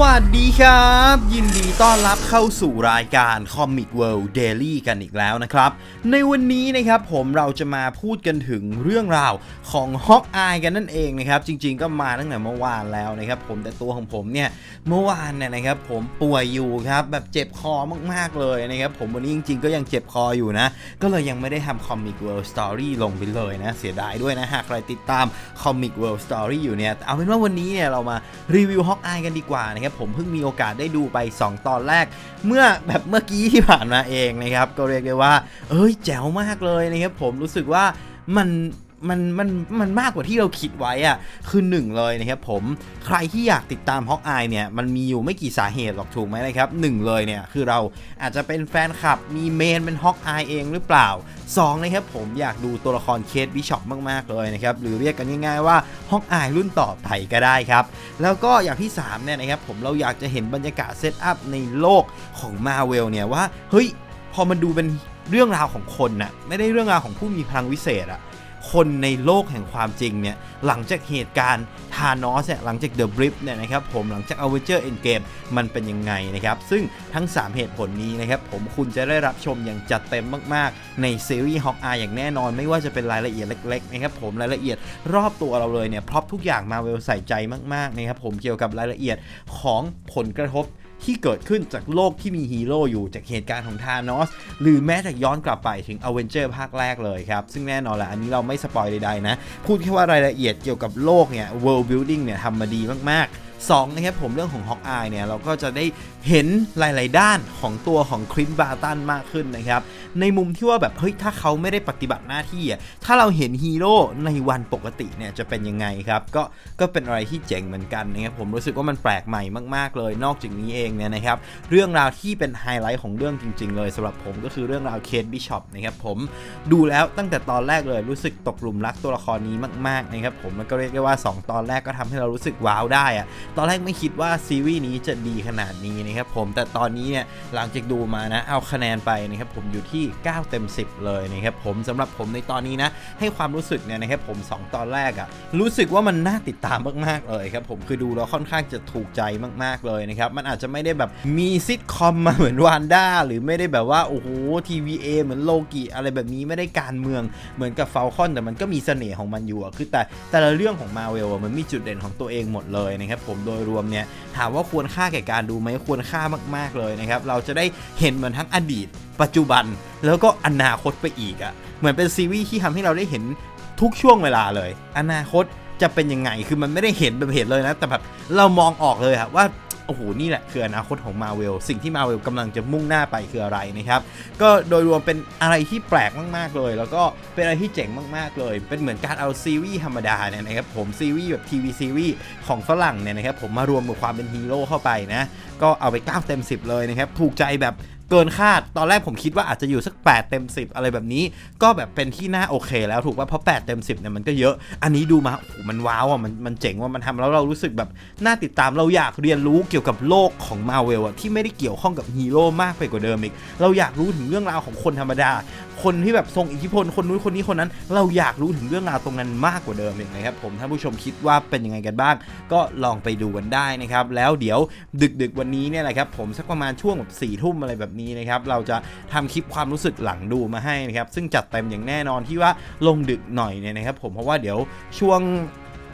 วัสดีครับ ยินดีต้อนรับเข้าสู่รายการ Comic World Daily กันอีกแล้วนะครับ ในวันนี้นะครับผมเราจะมาพูดกันถึงเรื่องราวของ h a w k Eye กันนั่นเองนะครับ จริงๆก็มาตั้งแต่เมื่อวานแล้วนะครับผมแต่ตัวของผมเนี่ยเมื่อวานเนี่ยนะครับผมป่วยอยู่ครับแบบเจ็บคอมากๆเลยนะครับผมวันนี้จริงๆก็ยังเจ็บคออยู่นะ ก็เลยยังไม่ได้ทำ Comic World Story ลงไปเลยนะเสียดายด้วยนะหากใครติดตาม Comic World Story อยู่เนี่ยเอาเป็นว่าวันนี้เนี่ยเรามารีวิว h a w k Eye กันดีกว่านะครับผมเพิ่งมีโอกาสได้ดูไป 2 ตอนแรก เมื่อแบบเมื่อกี้ที่ผ่านมาเองนะครับก็เรียกได้ว่า เอ้ยแจ๋วมากเลยนะครับผมรู้สึกว่ามัน มันมันมันมากกว่าที่เราคิดไว้อะคือหนึ่งเลยนะครับผมใครที่อยากติดตามฮอกอายเนี่ยมันมีอยู่ไม่กี่สาเหตุหรอกถูกไหมนะครับหนึ่งเลยเนี่ยคือเราอาจจะเป็นแฟนคลับมีเมนเป็นฮอกอายเองหรือเปล่าสองนะครับผมอยากดูตัวละครเคทบิชอปมาก ๆ เลยนะครับหรือเรียกกันง่าย ๆ ว่าฮอกอายรุ่นต่อไปก็ได้ครับแล้วก็อย่างที่3เนี่ยนะครับผมเราอยากจะเห็นบรรยากาศเซตอัพในโลกของมาเวลเนี่ยว่าเฮ้ยพอมันดูเป็นเรื่องราวของคนน่ะไม่ได้เรื่องราวของผู้มีพลังวิเศษอะ คนในโลกแห่งความจริงเนี่ยหลังจากเหตุการณ์ทานอสเนี่ยหลังจากเดอะบริฟเนี่ยนะครับผมหลังจาก a v e n g e r Endgame มันเป็นยังไงนะครับ ซึ่งทั้ง 3 เหตุผลนี้นะครับผมคุณจะได้รับชมอย่างจัดเต็มมาก ๆ ในซีรีส์ฮอกอายอย่างแน่นอน ไม่ว่าจะเป็นรายละเอียดเล็ก ๆ นะครับผมรายละเอียดรอบตัวเราเลยเนี่ยพร็อพทุกอย่างมาเวลใส่ใจมาก ๆ นะครับผมเกี่ยวกับรายละเอียดของผลกระทบ ที่เกิดขึ้นจากโลกที่มีฮีโร่อยู่จากเหตุการณ์ของธานอสหรือแม้แต่ย้อนกลับไปถึงอเวนเจอร์ภาคแรกเลยครับ ซึ่งแน่นอนแหละอันนี้เราไม่สปอยใดๆนะ พูดแค่ว่ารายละเอียดเกี่ยวกับโลกเนี่ย world building เนี่ยทำมาดีมากๆ 2นะครับผมเรื่องของฮอกอายเนี่ยเราก็จะได้เห็นหลาย ๆ ด้านของตัวของครินบาตันมากขึ้นนะครับ ในมุมที่ว่าแบบเฮ้ยถ้าเขาไม่ได้ปฏิบัติหน้าที่อะถ้าเราเห็นฮีโร่ในวันปกติเนี่ยจะเป็นยังไงครับ ก็ก็เป็นอะไรที่เจ๋งเหมือนกันนะครับผมรู้สึกว่ามันแปลกใหม่มาก ๆ เลย นอกจากนี้เองเนี่ยนะครับ เรื่องราวที่เป็นไฮไลท์ของเรื่องจริง ๆ เลยสำหรับผมก็คือเรื่องราวเคทบิชอปนะครับผมดูแล้วตั้งแต่ตอนแรกเลยรู้สึกตกหลุมรักตัวละครนี้มาก ๆ นะครับผมมันก็เรียกได้ว่า 2 ตอนแรกก็ทำให้เรารู้สึกว้าวได้อะตอนแรกไม่คิดว่าซีรีส์นี้จะดีขนาดนี้นะครับผมแต่ตอนนี้เนี่ยหลังจากดูมานะเอาคะแนนไปนะครับผมอยู่ที่ 9 เต็ม 10 เลยนะครับผมสำหรับผมในตอนนี้นะให้ความรู้สึกเนี่ยนะครับผม 2 ตอนแรกอะรู้สึกว่ามันน่าติดตามมากๆเลยครับผมคือดูแล้วค่อนข้างจะถูกใจมากๆเลยนะครับมันอาจจะไม่ได้แบบมีซิทคอมมาเหมือนวานด้าหรือไม่ได้แบบว่าโอ้โหทีวีเอเหมือนโลกิอะไรแบบนี้ไม่ได้การเมืองเหมือนกับเฟลคอนแต่มันก็มีเสน่ห์ของมันอยู่คือแต่แต่ละเรื่องของมาเวลมันมีจุดเด่นของตัวเองหมดเลยนะครับผมโดยรวมเนี่ยถามว่าควรค่าแก่การดูไหมควรค่ามาก ๆเลยนะครับเราจะได้เห็นเหมือนทั้งอดีต ปัจจุบันแล้วก็อนาคตไปอีกอะเหมือนเป็นซีรีส์ที่ทำให้เราได้เห็นทุกช่วงเวลาเลย อนาคตจะเป็นยังไง คือมันไม่ได้เห็นแบบเห็นเลยนะ แต่แบบเรามองออกเลยครับว่า โอ้โห นี่แหละคืออนาคตของมาเวลสิ่งที่มาเวลกำลังจะมุ่งหน้าไปคืออะไรนะครับ ก็โดยรวมเป็นอะไรที่แปลกมาก ๆ เลย แล้วก็เป็นอะไรที่เจ๋งมาก ๆ เลย เป็นเหมือนการเอาซีรีส์ธรรมดาเนี่ยนะครับผมซีรีส์แบบทีวีซีรีส์ของฝรั่งเนี่ยนะครับผมมารวมกับความเป็นฮีโร่เข้าไปนะ ก็เอาไป9เต็ม 10 เลยนะครับ ถูกใจแบบ เกินคาด ตอนแรกผมคิดว่าอาจจะอยู่สัก 8 เต็ม 10 อะไรแบบนี้ ก็แบบเป็นที่น่าโอเคแล้วถูกป่ะเพราะ 8 เต็ม 10เนี่ยมันก็เยอะ อันนี้ดูมาโอ้โหมันว้าวอะมันมันเจ๋งว่ามันทำแล้วเรารู้สึกแบบน่าติดตามเราอยากเรียนรู้เกี่ยวกับโลกของมาเวลอะที่ไม่ได้เกี่ยวข้องกับฮีโร่มากไปกว่าเดิมอีก เราอยากรู้ถึงเรื่องราวของคนธรรมดา คนที่แบบทรงอิทธิพลคนนู้นคนนี้คนนั้น เราอยากรู้ถึงเรื่องราวตรงนั้นมากกว่าเดิมอีกนะครับผมถ้านผู้ชมคิดว่าเป็นยังไงกันบ้าง ก็ลองไปดูกันได้นะครับแล้วเดี๋ยวดึกๆวันนี้เนี่ยแหละครับผมสักประมาณช่วงแบบสี่ทุ่มอะไรแบบนี้นะครับเราจะทำคลิปความรู้สึกหลังดูมาให้นะครับซึ่งจัดเต็มอย่างแน่นอนที่ว่าลงดึกหน่อยเนี่ยนะครับผมเพราะว่าเดี๋ยวช่วง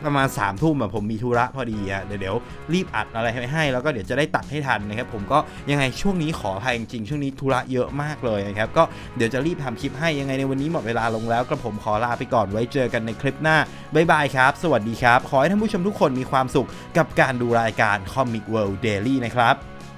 ประมาณ3ามทุ่มอะผมมีธุระพอดีอะเดี๋ยวเดี๋ยวรีบอัดอะไรให้ให้แล้วก็เดี๋ยวจะได้ตัดให้ทันนะครับผมก็ยังไงช่วงนี้ขออภัยจริงๆช่วงนี้ธุระเยอะมากเลยนะครับก็เดี๋ยวจะรีบทำคลิปให้ยังไงในวันนี้หมดเวลาลงแล้วกระผมขอลาไปก่อนไว้เจอกันในคลิปหน้าบ๊ายบายครับ สวัสดีครับ ขอให้ท่านผู้ชมทุกคนมีความสุขกับการดูรายการ Comic World Daily นะครับ